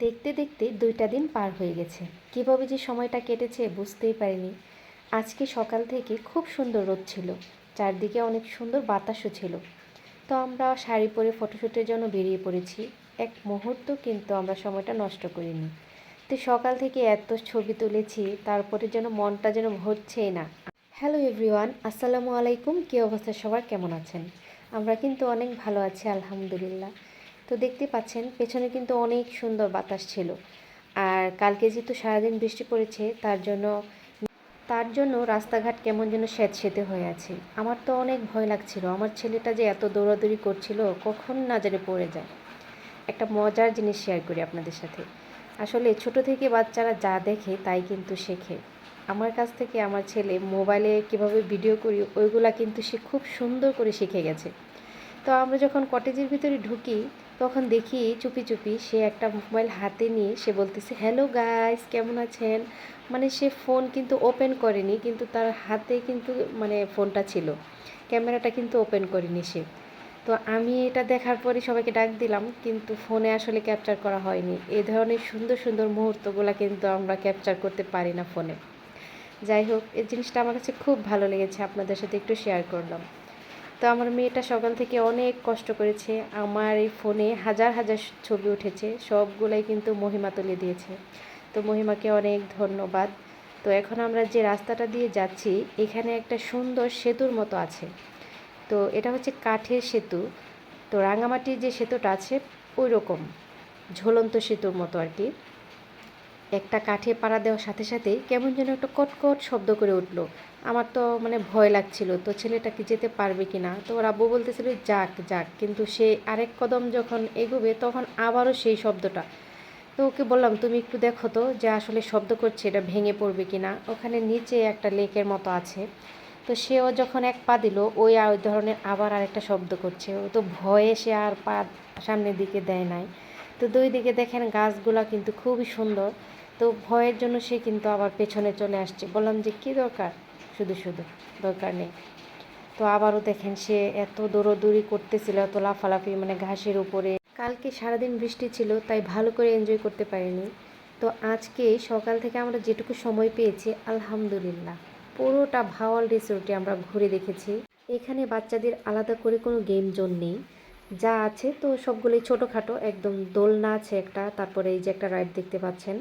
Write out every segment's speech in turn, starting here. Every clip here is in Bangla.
দেখতে দেখতে দুইটা দিন পার হয়ে গেছে। কীভাবে যে সময়টা কেটেছে বুঝতেই পারিনি। আজকে সকাল থেকে খুব সুন্দর রোদ ছিল। চারদিকে অনেক সুন্দর বাতাসও ছিল। তো আমরা শাড়ি পরে ফটোশ্যুটের জন্য বেরিয়ে পড়েছি। এক মুহূর্ত কিন্তু আমরা সময়টা নষ্ট করিনি। তো সকাল থেকে এত ছবি তুলেছি, তারপরে যেন মনটা যেন ভরছেই না। হ্যালো এভরিওয়ান, আসসালামু আলাইকুম। কী অবস্থা সবার? কেমন আছেন? আমরা কিন্তু অনেক ভালো আছি, আলহামদুলিল্লাহ। তো দেখতে পাচ্ছেন, পেছনে কিন্তু অনেক সুন্দর বাতাস ছিল। আর কালকে যেহেতু সারাদিন বৃষ্টি পড়েছে, তার জন্য তার জন্য রাস্তাঘাট কেমন যেন স্যাঁতসেঁতে হয়ে আছে। আমার তো অনেক ভয় লাগছিল, আমার ছেলেটা যে এত দৌড়াদৌড়ি করছিল, কখন না জানে পড়ে যায়। একটা মজার জিনিস শেয়ার করি আপনাদের সাথে। আসলে ছোট থেকে বাচ্চারা যা দেখে, তাই কিন্তু শেখে। আমার কাছ থেকে আমার ছেলে মোবাইলে কীভাবে ভিডিও করি, ওইগুলা কিন্তু সে খুব সুন্দর করে শিখে গেছে। তো আমরা যখন কটেজের ভিতরে ঢুকি তখন দেখি চুপি চুপি সে একটা মোবাইল হাতে নিয়ে সে বলতেছে হ্যালো গাইস কেমন আছেন? মানে সে ফোন কিন্তু ওপেন করেনি, কিন্তু তার হাতে কিন্তু মানে ফোনটা ছিল। ক্যামেরাটা কিন্তু ওপেন করেনি সে। তো আমি এটা দেখার পরে সবাইকে ডাক দিলাম, কিন্তু ফোনে আসলে ক্যাপচার করা হয়নি। এ ধরনের সুন্দর সুন্দর মুহূর্তগুলো কিন্তু আমরা ক্যাপচার করতে পারি না ফোনে যাই হোক, এই জিনিসটা আমার কাছে খুব ভালো লেগেছে, আপনাদের সাথে একটু শেয়ার করলাম। তো আমার মেয়েটা সকাল থেকে অনেক কষ্ট করেছে। আমার এই ফোনে হাজার হাজার ছবি উঠেছে, সবগুলাই কিন্তু মহিমা তুলে দিয়েছে। তো মহিমাকে অনেক ধন্যবাদ। তো এখন আমরা যে রাস্তাটা দিয়ে যাচ্ছি, এখানে একটা সুন্দর সেতুর মতো আছে। তো এটা হচ্ছে কাঠের সেতু। তো রাঙামাটির যে সেতুটা আছে ওই রকম ঝুলন্ত সেতুর মতো আর কি। একটা কাঠে পাড়া দেওয়ার সাথে সাথেই কেমন যেন একটা কটকট শব্দ করে উঠল। আমার তো মানে ভয় লাগছিল, তো ছেলেটা কি যেতে পারবে কি না তো ওর আব্বু বলতেছিল, যাক যাক। কিন্তু সে আরেক কদম যখন এগোবে, তখন আবারও সেই শব্দটা। তো ওকে বললাম, তুমি একটু দেখো তো যে আসলে শব্দ করছে, এটা ভেঙে পড়বে কি না ওখানে নিচে একটা লেকের মতো আছে। তো সেও যখন এক পা দিল, ওই ওই ধরনের আবার আরেকটা শব্দ করছে। ও তো ভয়ে সে আর পা সামনের দিকে দেয় নাই। তো দুই দিকে দেখেন গাছগুলা কিন্তু খুবই সুন্দর। তো ভয়ের জন্য সে কিন্তু আবার পেছনে চলে আসছে। বললাম যে, কী দরকার? শুধু শুধু দরকার নেই। তো আবারও দেখেন সে এত দৌড়দৌড়ি করতেছিল, এত লাফালাফি মানে ঘাসের উপরে। কালকে সারাদিন বৃষ্টি ছিল, তাই ভালো করে এনজয় করতে পারিনি। তো আজকে সকাল থেকে আমরা যেটুকু সময় পেয়েছি, আলহামদুলিল্লাহ। পুরোটা ভাওয়াল রিসোর্টে আমরা ঘুরে দেখেছি। এখানে বাচ্চাদের আলাদা করে কোনো গেম জোন নেই। যা আছে, তো সবগুলোই ছোটোখাটো, একদম দোলনা আছে একটা, তারপরে এই যে একটা রাইড দেখতে পাচ্ছেন,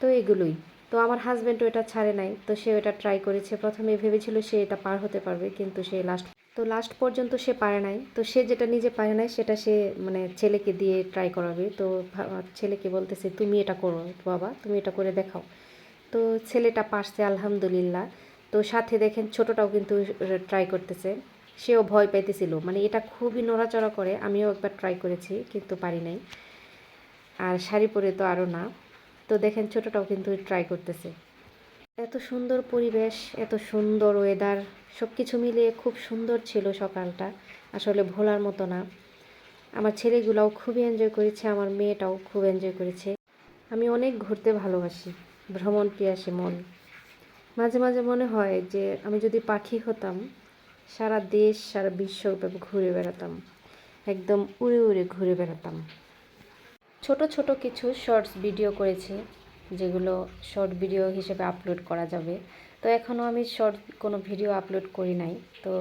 তো এগুলোই। তো আমার হাজব্যান্ডও এটা ছাড়ে নাই, তো সে এটা ট্রাই করেছে। প্রথমে ভেবেছিল সে এটা পার হতে পারবে, কিন্তু সে লাস্ট তো লাস্ট পর্যন্ত সে পারে নাই। তো সে যেটা নিজে পারে নাই, সেটা সে মানে ছেলেকে দিয়ে ট্রাই করাবে। তো ছেলেকে বলতেছে, তুমি এটা করো বাবা, তুমি এটা করে দেখাও। তো ছেলেটা পারছে, আলহামদুলিল্লাহ। তো সাথে দেখেন, ছোটটাও কিন্তু ট্রাই করতেছে। সেও ভয় পাইতেছিল মানে এটা খুবই নড়াচড়া করে, আমিও একবার ট্রাই করেছি, কিন্তু পারি নাই। আর শাড়ি পরে তো আরও না। তো দেখেন ছোটটাও কিন্তু ট্রাই করতেছে। এত সুন্দর পরিবেশ, এত সুন্দর ওয়েদার সব কিছু মিলিয়ে খুব সুন্দর ছিল সকালটা। আসলে ভোলার মতো না। আমার ছেলেগুলাও খুবই এনজয় করেছে, আমার মেয়েটাও খুব এনজয় করেছে। আমি অনেক ঘুরতে ভালোবাসি, ভ্রমণ পিয়াসী মন। মাঝে মাঝে মনে হয় যে আমি যদি পাখি হতাম সারা দেশ, সারা বিশ্বব্যাপী ঘুরে বেড়াতাম। একদম উড়ে উড়ে ঘুরে বেড়াতাম। ছোট ছোট কিছু শর্টস ভিডিও করেছি, যেগুলো শর্ট ভিডিও হিসেবে আপলোড করা যাবে। তো এখনও আমি শর্ট কোনো ভিডিও আপলোড করি নাই। তো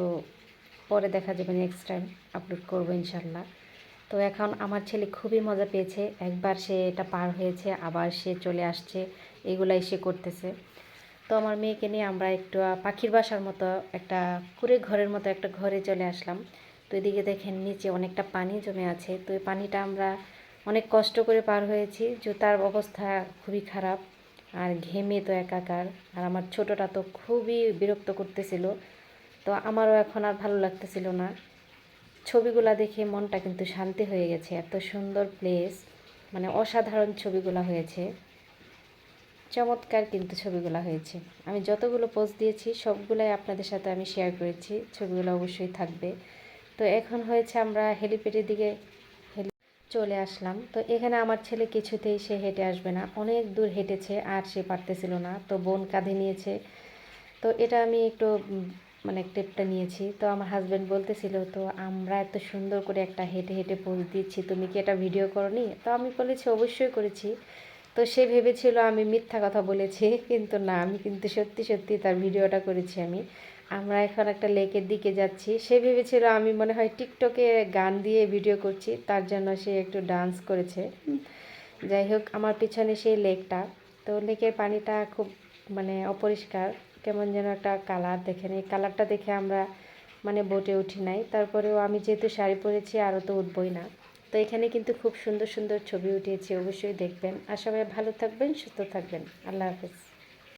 পরে দেখা যাবে নেক্সট টাইম আপলোড করব ইনশাল্লাহ। তো এখন আমার ছেলে খুবই মজা পেয়েছে। একবার সে এটা পার হয়েছে, আবার সে চলে আসছে। এগুলাই সে করতেছে। তো আমার মেয়েকে নিয়ে আমরা একটু পাখির বাসার মতো একটা কুড়ে ঘরের মতো একটা ঘরে চলে আসলাম। তো এদিকে দেখেন নিচে অনেকটা পানি জমে আছে। তো এই পানিটা আমরা অনেক কষ্ট করে পার হয়েছি। জুতার অবস্থা খুবই খারাপ আর ঘেমে তো একাকার। আর আমার ছোটটা তো খুবই বিরক্ত করতেছিল। তো আমারও এখন আর ভালো লাগতেছিল না। ছবিগুলা দেখে মনটা কিন্তু শান্তি হয়ে গেছে। এত সুন্দর প্লেস মানে অসাধারণ ছবিগুলা হয়েছে। চমৎকার কিন্তু ছবিগুলো হয়েছে। আমি যতগুলো পোস্ট দিয়েছি, সবগুলাই আপনাদের সাথে আমি শেয়ার করেছি। ছবিগুলো অবশ্যই থাকবে। তো এখন হয়েছে আমরা হেলিপ্যাডের দিকে চলে আসলাম। তো এখানে আমার ছেলে কিছুতেই সে হেঁটে আসবে না। অনেক দূর হেঁটেছে, আর সে পারতেছিল না। তো বোন কাঁধে নিয়েছে। তো এটা আমি একটু মানে ক্লিপটা নিয়েছি। তো আমার হাজব্যান্ড বলতেছিল, তো আমরা এত সুন্দর করে একটা হেঁটে হেঁটে পোজ দিচ্ছি। তুমি কি এটা ভিডিও করনি? তো আমি বলেছি, অবশ্যই করেছি। তো সে ভেবেছিল আমি মিথ্যা কথা বলেছি, কিন্তু না, আমি কিন্তু সত্যি সত্যি তার ভিডিওটা করেছি আমি। আমরা এখন একটা লেকের দিকে যাচ্ছি। সে ভেবেছিল আমি মনে হয় টিকটকে গান দিয়ে ভিডিও করছি, তার জন্য সে একটু ডান্স করেছে। যাই হোক, আমার পিছনে সেই লেকটা। তো লেকের পানিটা খুব মানে অপরিষ্কার, কেমন যেন একটা কালার দেখেন এই কালারটা দেখে আমরা মানে বোটে উঠি নাই। তারপরেও আমি যেহেতু শাড়ি পরেছি, আরও তো উঠবই না। তো এখানে কিন্তু খুব সুন্দর সুন্দর ছবি উঠিয়েছি অবশ্যই দেখবেন। আর সবাই ভালো থাকবেন, সুস্থ থাকবেন। আল্লাহ হাফেজ।